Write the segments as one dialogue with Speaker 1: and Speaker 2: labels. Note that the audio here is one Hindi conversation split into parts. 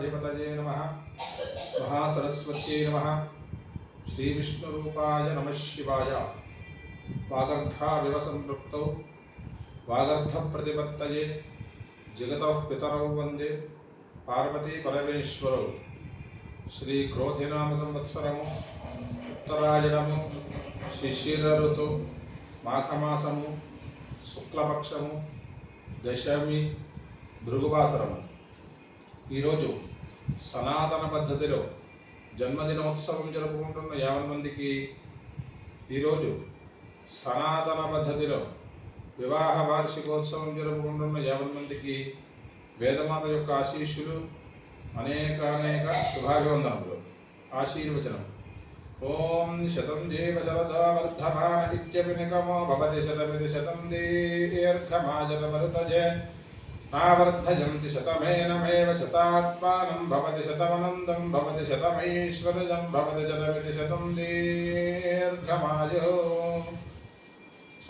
Speaker 1: महागणाधिपतये नमः महासरस्वत्यै नमः श्रीविष्णुरूपाय नमः शिवाय वागर्धाविवसंपृक्तौ वागर्धप्रतिपत्तये जगतः पितरौ वन्दे पार्वतीपरमेश्वरौ శ్రీక్రోధినామసంవత్సరము ఉత్తరాయణము శిశిర ఋతు మాఘమాసము శుక్లపక్షము దశమి భృగువాసరము ఈరోజు సనాతన పద్ధతిలో జన్మదినోత్సవం జరుపుకుంటున్న యాభై మందికి ఈరోజు సనాతన పద్ధతిలో వివాహ వార్షికోత్సవం జరుపుకుంటున్న యాభై మందికి వేదమాత యొక్క ఆశీస్సులు అనేక అనేక శుభాభివందనములు. ఆశీర్వచనం. ఓం శతం దేవ శరదా వర్ధమాన భవతి శతమితి శతం దీర్ఘమాజరమరుతజే नावर्धयन्ति शतमेनमेव शतात्मानं भवति शतमनन्दं भवति शतमैश्वरजं भवति शतमिति शतं दीर्घमायो।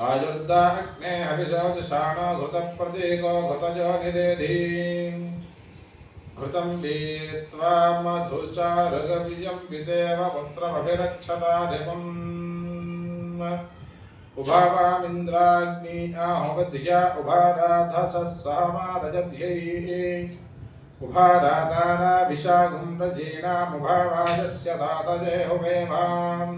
Speaker 1: आयुर्दाग्ने हविषोजुषाणो घृतप्रतीको घृतं पीत्वा पितेव आहुवध्या उभाराधसः सहमादजध्यैः उभादातानाभिषागुं रजीणामुभावाजस्य दातजेहुमेवाम्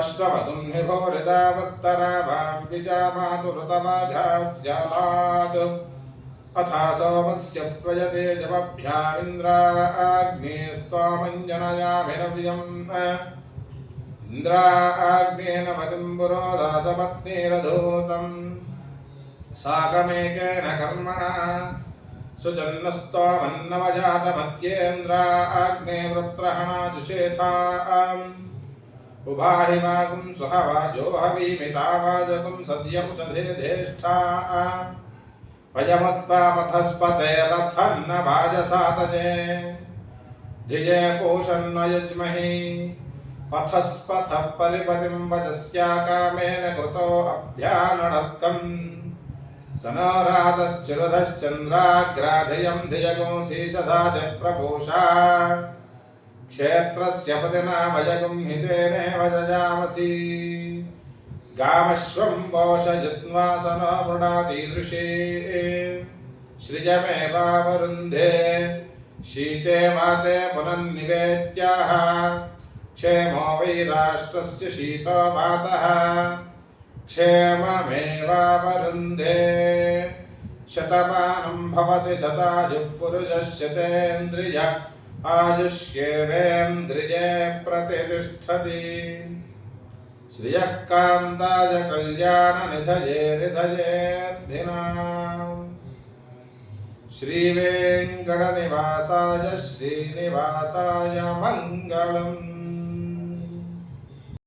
Speaker 1: अश्रमगुं निभोरिदावत्तराभां विजामातुरुतमाघास्यालात् अथा सोमस्य प्रजतेजवभ्यामिन्द्राग्नेस्त्वामञ्जनयाभिरव्यम् इन्द्राग्नेन मतिं पुरोदासपत्नीरधूतम् साकमेकेन कर्मणा। सुजन्नस्त्वामन्नवजातमत्येन्द्राग्ने वृत्रहणाजुषेथाम् उभाहिमागुं सुहवाजो हवीमितावाजगुं सद्यमुचधे धेष्ठा भजमत्वापथस्पते रथन्न भाजसातजे धिजे पूषन्न यज्महि पथस्पथः परिपतिं वजस्याकामेन कृतो अभ्यानडर्कम् स नो क्षेत्रस्य पतिनामजगुं हितेनेव जजामसि। गामश्वं सृजमेवावरुन्धे, शीते माते पुनन्निवेद्याः क्षेमो वै राष्ट्रस्य शीतो मातः क्षेममेवावरुन्धे शतमानं भवति शतायुः पुरुषः शतेन्द्रिय आयुष्येवेन्द्रिये प्रतिष्ठति श्रियः कान्ताय कल्याणनिधये निधयेऽर्धिना श्रीवेङ्कटनिवासाय श्रीनिवासाय मङ्गलम्